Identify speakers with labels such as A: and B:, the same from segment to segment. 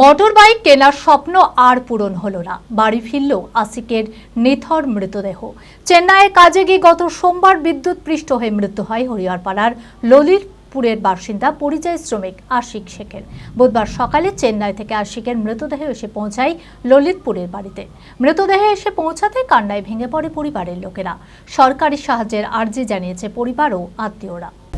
A: Motor bike কেনার স্বপ্ন আর পূরণ হলো না। বাড়ি ফিরল আসিকের নিথর মৃতদেহ। চেন্নাইয়ে কাজে গিয়ে গত সোমবার বিদ্যুৎ পৃষ্ঠ হয়ে মৃত্যু হয় হরিহরপাড়ার ললিতপুরের বাসিন্দা পরিযায়ী শ্রমিক আশিক শেখের। বুধবার সকালে চেন্নাই থেকে আশিকের মৃতদেহ এসে পৌঁছায় ললিতপুরের বাড়িতে। মৃতদেহ এসে পৌঁছাতে কান্নায় ভেঙে পড়ে পরিবারের লোকেরা। সরকারি সাহায্যের আর্জি জানিয়েছে পরিবার ও আত্মীয়রা।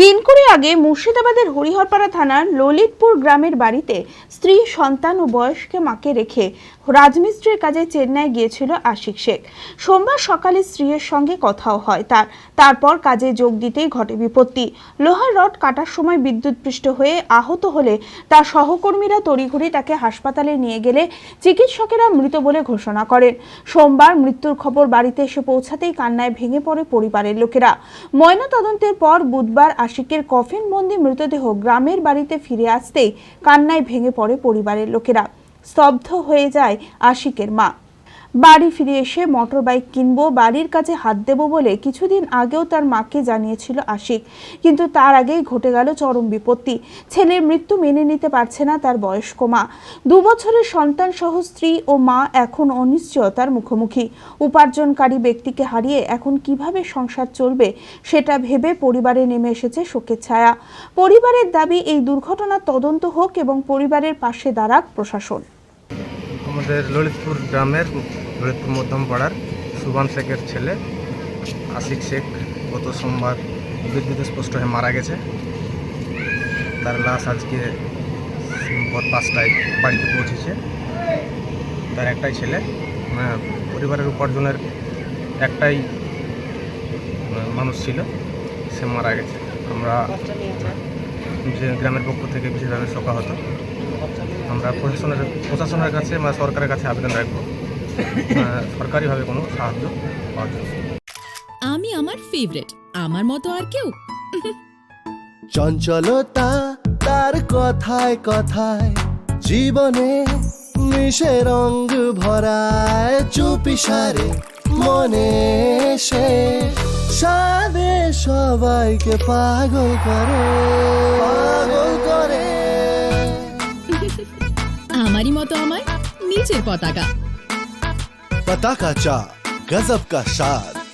B: দিন কুড়ি আগে মুর্শিদাবাদের হরিহরপাড়া থানার ললিতপুর গ্রামের বাড়িতে স্ত্রী, সন্তান ও বয়স্ক মাকে রেখে রাজমিস্ত্রির কাজে চেন্নাই গিয়েছিল আশিক শেখ। সোমবার সকালে স্ত্রীর সঙ্গে কথাও হয় তার। তারপর কাজে যোগ দিতেই ঘটে বিপত্তি। লোহার রড কাটার সময় বিদ্যুৎপৃষ্ট হয়ে আহত হলে তার সহকর্মীরা তড়িঘড়ি তাকে হাসপাতালে নিয়ে গেলে চিকিৎসকেরা মৃত বলে ঘোষণা করেন। সোমবার মৃত্যুর খবর বাড়িতে এসে পৌঁছাতেই কান্নায় ভেঙে পড়ে পরিবারের লোকেরা। ময়নাতদন্তের পর বুধবার আশিকের কফিনবন্দি মৃতদেহ গ্রামের বাড়িতে ফিরে আসতেই কান্নায় ভেঙে পড়ে পরিবারের লোকেরা। স্তব্ধ হয়ে যায় আশিকের মা। বাড়ি ফিরে এসে মোটর বাইক কিনবো, বাড়ির কাছে হাত দেব বলে কিছুদিন আগেও তার মাকে জানিয়েছিল আশিক। কিন্তু তার আগেই ঘটে গেল চরম বিপত্তি। ছেলের মৃত্যু মেনে নিতে পারছে না তার বয়স্ক মা। দু বছরের সন্তান সহ স্ত্রী ও মা এখন অনিশ্চয়তার মুখোমুখি। উপার্জনকারী ব্যক্তিকে হারিয়ে এখন কীভাবে সংসার চলবে সেটা ভেবে পরিবারে নেমে এসেছে শোকের ছায়া। পরিবারের দাবি, এই দুর্ঘটনার তদন্ত হোক এবং পরিবারের পাশে দাঁড়াক প্রশাসন।
C: আমাদের ললিতপুর গ্রামের ললিতপুর মধ্যম পাড়ার সুবান শেখের ছেলে আশিক শেখ গত সোমবার বিদ্যুৎ স্পষ্ট হয়ে মারা গেছে। তার লাশ আজকে ভোর পাঁচটায় বাড়িতে পৌঁছেছে। তার একটাই ছেলে মানে পরিবারের উপার্জনের একটাই মানে মানুষ ছিল, সে মারা গেছে। আমরা গ্রামের পক্ষ থেকে বিশেষভাবে শোকাহত। আমরা প্রশাসনের প্রশাসনের কাছে বা সরকারের কাছে আবেদন রাখব। সরকারিভাবে কোনো সাহায্য পাওয়ার জন্য।
D: আমি আমার ফেভারিট আমার মতো আর কেউ।
E: চঞ্চলতা তার কথায় কথায় জীবনে মিশে রঙ ভরায় চুপি সারে মনে সে। সাদে সবাইকে পাগল করে।
D: नीचे पौता का
E: पता का चा गजब का शाद